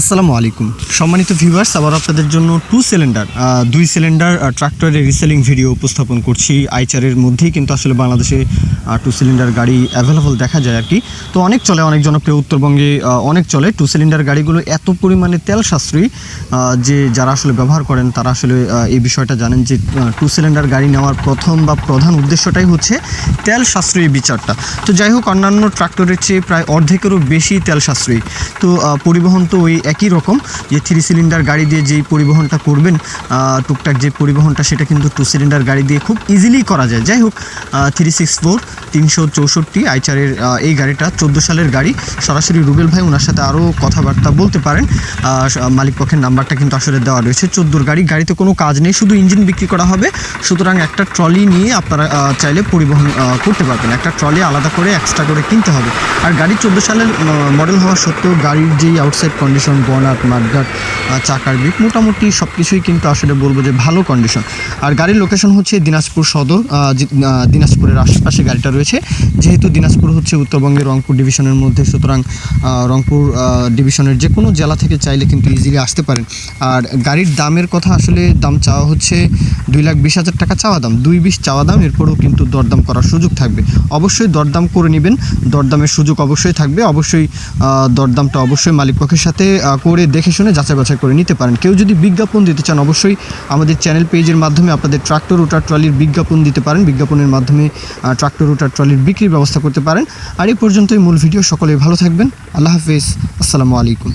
আসসালামু আলাইকুম। সম্মানিত ভিউয়ার্স আবার আপনাদের জন্য টু সিলিন্ডার দুই সিলিন্ডার ট্রাক্টরের রিসেলিং ভিডিও উপস্থাপন করছি। আইচারের মধ্যেই কিন্তু আসলে বাংলাদেশে টু সিলিন্ডার গাড়ি অ্যাভেলেবল দেখা যায় আর কি। তো অনেক চলে, অনেক জনপ্রিয় উত্তরবঙ্গে অনেক চলে। টু সিলিন্ডার গাড়িগুলো এত পরিমাণে তেল সাশ্রয়ী যে যারা আসলে ব্যবহার করেন, তারা আসলে এই বিষয়টা জানেন যে টু সিলিন্ডার গাড়ি নেওয়ার প্রথম বা প্রধান উদ্দেশ্যটাই হচ্ছে তেল সাশ্রয়ী বিচারটা। তো যাই হোক, অন্যান্য ট্রাক্টরের চেয়ে প্রায় অর্ধেকেরও বেশি তেল সাশ্রয়ী। তো পরিবহন তো ওই একই রকম, যে থ্রি সিলিন্ডার গাড়ি দিয়ে যেই পরিবহনটা করবেন টুকটাক যে পরিবহনটা, সেটা কিন্তু টু সিলিন্ডার গাড়ি দিয়ে খুব ইজিলি করা যায়। যাই হোক থ্রি সিক্স ফোর তিনশো চৌষট্টি আইচারের এই গাড়িটা, চোদ্দ সালের গাড়ি। সরাসরি রুবেল ভাই ওনার সাথে আরও কথাবার্তা বলতে পারেন। মালিক পক্ষের নাম্বারটা কিন্তু আসলে দেওয়া রয়েছে। চোদ্দোর গাড়ি, গাড়িতে কোনো কাজ নেই, শুধু ইঞ্জিন বিক্রি করা হবে। সুতরাং একটা ট্রলি নিয়ে আপনারা চাইলে পরিবহন করতে পারবেন। একটা ট্রলি আলাদা করে এক্সট্রা করে কিনতে হবে। আর গাড়ি চোদ্দ সালের মডেল হওয়া সত্ত্বেও গাড়ির যেই আউটসাইড কন্ডিশন বনাট, মাঠঘাট চাকার বিট, মোটামুটি সব কিছুই কিন্তু আসলে বলব যে ভালো কন্ডিশন আর গাড়ির লোকেশন হচ্ছে দিনাজপুর সদর দিনাজপুরের আশেপাশে গাড়িটা রয়েছে। যেহেতু দিনাজপুর হচ্ছে উত্তরবঙ্গের রংপুর ডিভিশনের মধ্যে, সুতরাং রংপুর ডিভিশনের যে কোনো জেলা থেকে চাইলে কিন্তু ইজিলি আসতে পারেন। আর গাড়ির দামের কথা আসলে দাম চাওয়া হচ্ছে দুই লাখ বিশ হাজার টাকা চাওয়া দাম, দুই বিশ চাওয়া দাম, এরপরেও কিন্তু দরদাম করার সুযোগ থাকবে। অবশ্যই দরদাম করে নেবেন, দরদামের সুযোগ অবশ্যই থাকবে, অবশ্যই দরদামটা অবশ্যই মালিক পক্ষের সাথে করে দেখে শুনে যাচাই বাছাই করে নিতে পারেন। কেউ যদি বিজ্ঞাপন দিতে চান, অবশ্যই আমাদের চ্যানেল পেজের মাধ্যমে আপনাদের ট্রাক্টর রোটার ট্রলির বিজ্ঞাপন দিতে পারেন। বিজ্ঞাপনের মাধ্যমে ট্রাক্টর রোটার ট্রলির বিক্রির ব্যবস্থা করতে পারেন। আর এই পর্যন্তই মূল ভিডিও। সকলেই ভালো থাকবেন। আল্লাহ হাফিজ। আসসালামু আলাইকুম।